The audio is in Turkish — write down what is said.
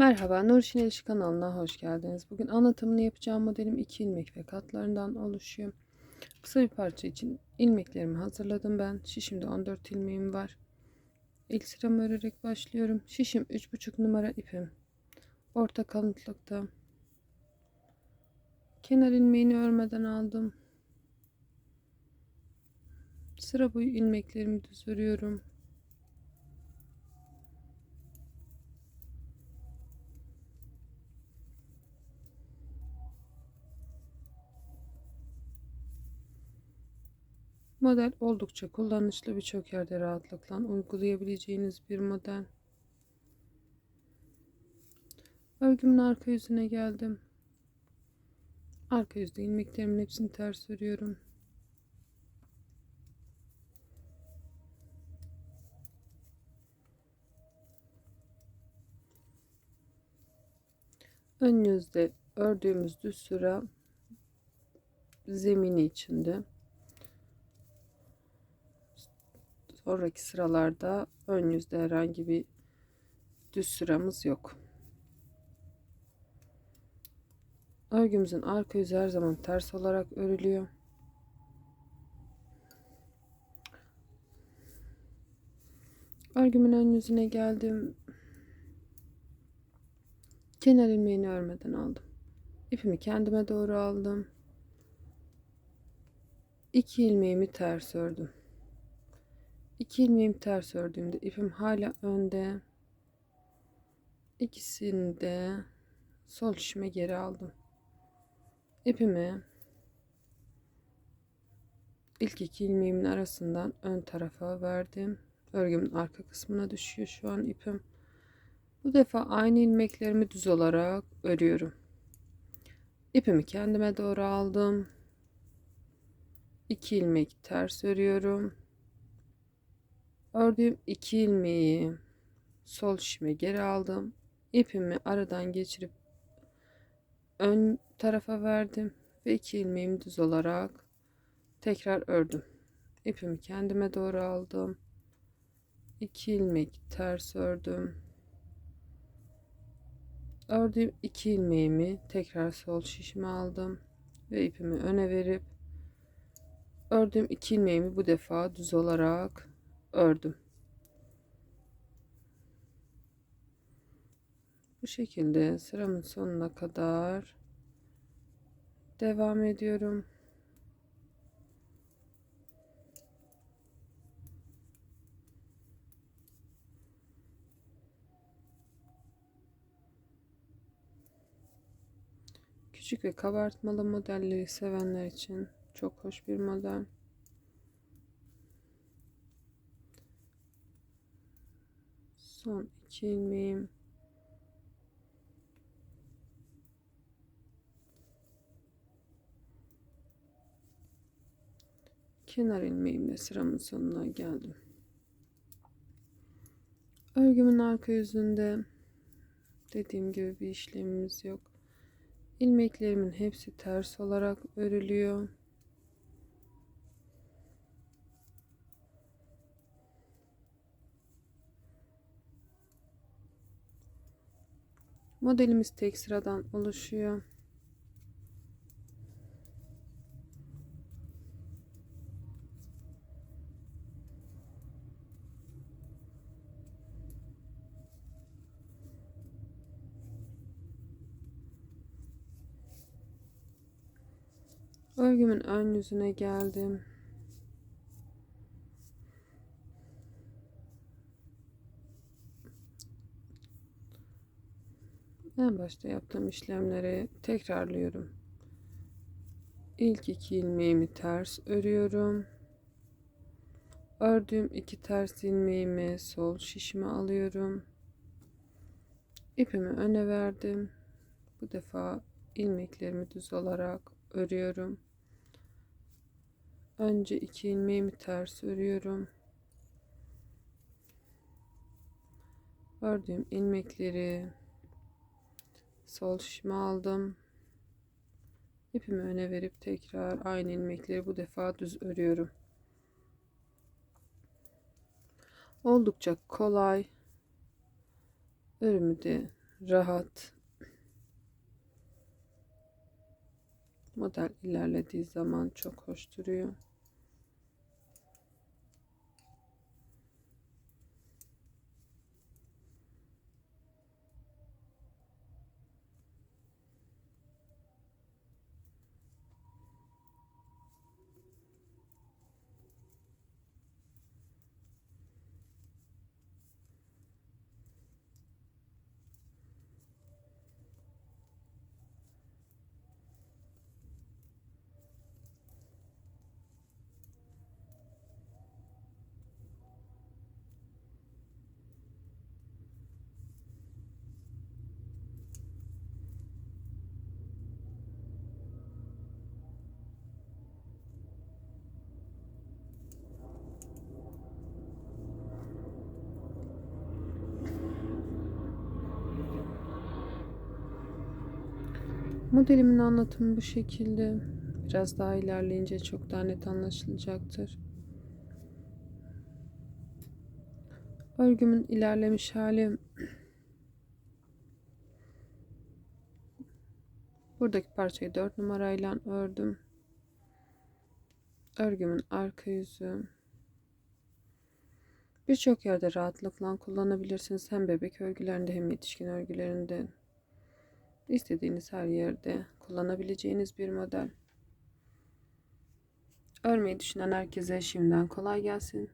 Merhaba, Nurşin Eliş kanalına hoş geldiniz. Bugün anlatımını yapacağım modelim 2 ilmek ve katlarından oluşuyor. Kısa bir parça için ilmeklerimi hazırladım ben. Şişimde 14 ilmeğim var. İlk sıramı örerek başlıyorum. Şişim 3,5 numara ipim. Orta kalınlıkta. Kenar ilmeğini örmeden aldım. Sıra boyu ilmeklerimi düz örüyorum. Model oldukça kullanışlı birçok yerde rahatlıkla uygulayabileceğiniz bir model. Örgümün arka yüzüne geldim. Arka yüzde ilmeklerimin hepsini ters örüyorum. Ön yüzde ördüğümüz düz sıra zemini içinde. Sonraki sıralarda ön yüzde herhangi bir düz sıramız yok. Örgümüzün arka yüzü her zaman ters olarak örülüyor. Örgümün ön yüzüne geldim. Kenar ilmeğini örmeden aldım. İpimi kendime doğru aldım. İki ilmeğimi ters ördüm. İki ilmeğimi ters ördüğümde ipim hala önde. İkisini de sol şişime geri aldım. İpimi ilk iki ilmeğimin arasından ön tarafa verdim. Örgümün arka kısmına düşüyor şu an ipim. Bu defa aynı ilmeklerimi düz olarak örüyorum. İpimi kendime doğru aldım. 2 ilmek ters örüyorum. Ördüğüm 2 ilmeği sol şişime geri aldım. İpimi aradan geçirip ön tarafa verdim ve 2 ilmeğimi düz olarak tekrar ördüm. İpimi kendime doğru aldım. 2 ilmek ters ördüm. Ördüğüm 2 ilmeğimi tekrar sol şişime aldım ve ipimi öne verip ördüğüm 2 ilmeğimi bu defa düz olarak ördüm. Bu şekilde sıramın sonuna kadar devam ediyorum. Küçük ve kabartmalı modelleri sevenler için çok hoş bir model. Son iki ilmeğim. Kenar ilmeğimle sıramın sonuna geldim. Örgümün arka yüzünde dediğim gibi bir işlemimiz yok. İlmeklerimin hepsi ters olarak örülüyor. Modelimiz tek sıradan oluşuyor. Örgümün ön yüzüne geldim. En başta yaptığım işlemleri tekrarlıyorum. İlk iki ilmeğimi ters örüyorum. Ördüğüm iki ters ilmeğimi sol şişime alıyorum. İpimi öne verdim. Bu defa ilmeklerimi düz olarak örüyorum. Önce iki ilmeğimi ters örüyorum. Ördüğüm ilmekleri sol şişime aldım. İpimi öne verip tekrar aynı ilmekleri bu defa düz örüyorum. Oldukça kolay. Örümü de rahat. Model ilerlediği zaman çok hoş duruyor. Modelimin anlatımı bu şekilde. Biraz daha ilerleyince çok daha net anlaşılacaktır. Örgümün ilerlemiş hali buradaki parçayı 4 numarayla ördüm. Örgümün arka yüzü birçok yerde rahatlıkla kullanabilirsiniz. Hem bebek örgülerinde hem yetişkin örgülerinde. İstediğiniz her yerde kullanabileceğiniz bir model. Örmeyi düşünen herkese şimdiden kolay gelsin.